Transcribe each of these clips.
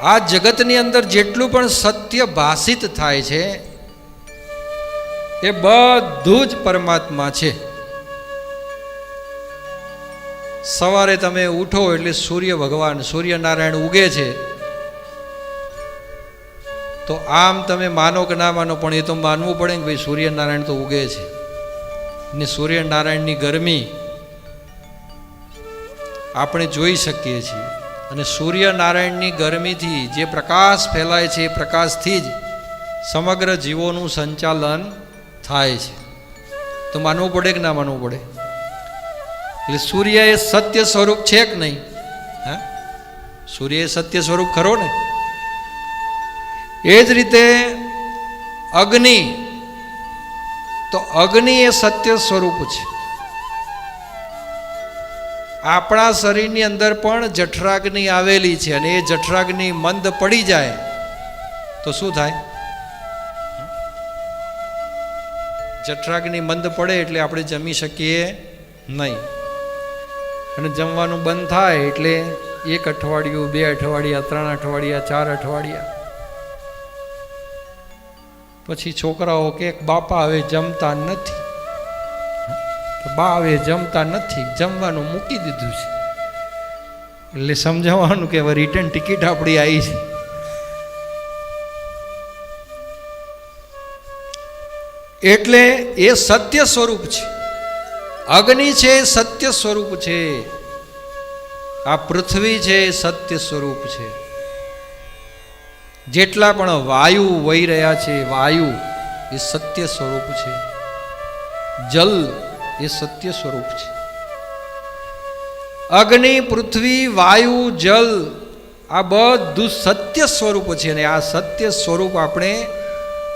આ જગતની અંદર જેટલું પણ સત્ય ભાષિત થાય છે, એ બધું જ પરમાત્મા છે. સવારે તમે ઉઠો એટલે સૂર્ય ભગવાન, સૂર્યનારાયણ ઉગે છે. તો આમ તમે માનો કે ના માનો, પણ એ તો માનવું પડે કે ભાઈ સૂર્યનારાયણ તો ઉગે છે. ને સૂર્યનારાયણની ગરમી આપણે જોઈ શકીએ છીએ. અને સૂર્યનારાયણની ગરમીથી જે પ્રકાશ ફેલાય છે એ પ્રકાશથી જ સમગ્ર જીવોનું સંચાલન થાય છે. તો માનવું પડે કે ના માનવું પડે? એટલે સૂર્ય એ સત્ય સ્વરૂપ છે કે નહીં? હા? સૂર્ય એ સત્ય સ્વરૂપ ખરો ને? એ જ રીતે અગ્નિ. તો અગ્નિ એ સત્ય સ્વરૂપ છે. આપણા શરીરની અંદર પણ જઠરાગ્નિ આવેલી છે અને એ જઠરાગ્નિ મંદ પડી જાય, તો શું થાય? જઠરાગ્નિ મંદ પડે એટલે આપણે જમી શકીએ નહીં. અને જમવાનું બંધ થાય એટલે એક અઠવાડિયું, બે અઠવાડિયા, ત્રણ અઠવાડિયા, ચાર અઠવાડિયા. પછી છોકરાઓ કે, બાપા, હવે જમતા નથી. તો બા હવે જમતા નથી, જમવાનું મૂકી દીધું છે. એટલે સમજાવવાનું કે હવે રિટર્ન ટિકિટ આપણી આવી છે. એટલે એ સત્ય સ્વરૂપ છે. અગ્નિ છે એ સત્ય સ્વરૂપ છે. આ પૃથ્વી છે એ સત્ય સ્વરૂપ છે. જેટલા પણ વાયુ વહી રહ્યા છે, વાયુ એ સત્ય સ્વરૂપ છે. જલ એ સત્ય સ્વરૂપ છે. અગ્નિ, પૃથ્વી, વાયુ, જલ, આ બધું સત્ય સ્વરૂપ છે અને આ સત્ય સ્વરૂપ આપણે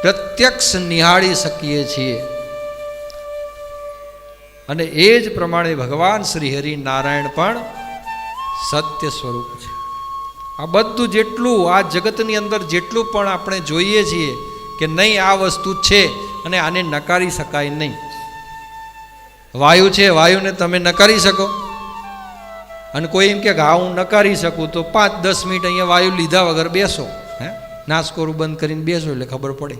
પ્રત્યક્ષ નિહાળી શકીએ છીએ. અને એ જ પ્રમાણે ભગવાન શ્રી હરિ નારાયણ પણ સત્ય સ્વરૂપ છે. આ બધું જેટલું, આ જગતની અંદર જેટલું પણ આપણે જોઈએ છીએ કે નહીં આ વસ્તુ છે અને આને નકારી શકાય નહીં. વાયુ છે, વાયુને તમે નકારી શકો. અને કોઈ એમ કે હા, હું નકારી શકું તો પાંચ, દસ મિનિટ અહીંયા વાયુ લીધા વગર બેસો, હે? નાસકોરું બંધ કરીને બેસો એટલે ખબર પડે.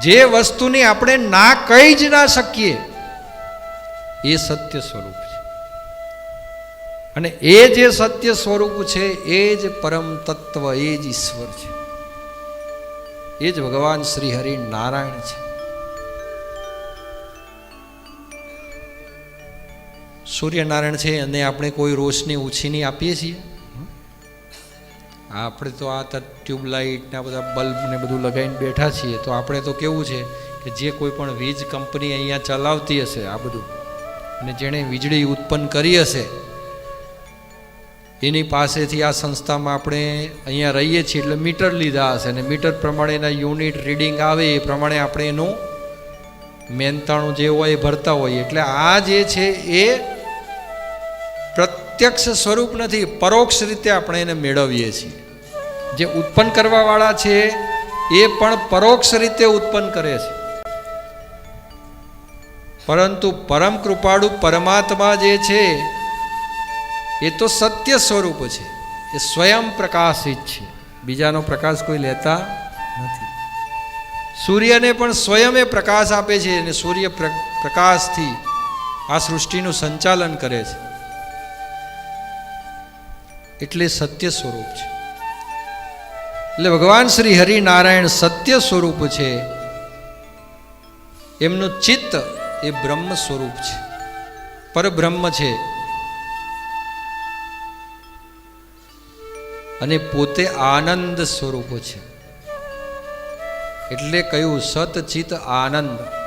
જે વસ્તુની આપણે ના કહી જ ના શકીએ, એ સત્ય સ્વરૂપ છે. અને એ જે સત્ય સ્વરૂપ છે, એ જ પરમ તત્વ, એ જ ઈશ્વર છે. એ જ ભગવાન શ્રી હરિ નારાયણ છે. સૂર્યનારાયણ છે અને આપણે કોઈ રોશની ઉછીની આપીએ છીએ. આપણે તો આ ટ્યુબલાઇટ ને બધા બલ્બ ને બધું લગાવીને બેઠા છીએ. તો આપણે તો કેવું છે કે જે કોઈ પણ વીજ કંપની અહીંયા ચલાવતી હશે આ બધું, અને જેણે વીજળી ઉત્પન્ન કરી હશે, એની પાસેથી આ સંસ્થામાં આપણે અહીંયા રહીએ છીએ એટલે મીટર લીધા હશે. અને મીટર પ્રમાણે એના યુનિટ રીડિંગ આવે એ પ્રમાણે આપણે એનું મહેનતાણું જે હોય એ ભરતા હોઈએ. એટલે આ જે છે એ પ્રત્યક્ષ સ્વરૂપ નથી, પરોક્ષ રીતે આપણે એને મેળવીએ છીએ. જે ઉત્પન્ન કરવાવાળા છે, એ પણ પરોક્ષ રીતે ઉત્પન્ન કરે છે. પરંતુ પરમ કૃપાળુ પરમાત્મા જે છે, એ તો સત્ય સ્વરૂપ છે. એ સ્વયં પ્રકાશિત છે. બીજાનો પ્રકાશ કોઈ લેતા નથી. સૂર્યને પણ સ્વયં એ પ્રકાશ આપે છે અને સૂર્ય પ્ર- પ્રકાશથી આ સૃષ્ટિનું સંચાલન કરે છે. એટલે સત્ય સ્વરૂપ છે. એટલે ભગવાન શ્રી હરિનારાયણ સત્ય સ્વરૂપ છે. એમનું ચિત્ત એ બ્રહ્મ સ્વરૂપ છે. પરબ્રહ્મ છે. અને પોતે આનંદ સ્વરૂપ છે. એટલે કહ્યું, સત ચિત્ત આનંદ.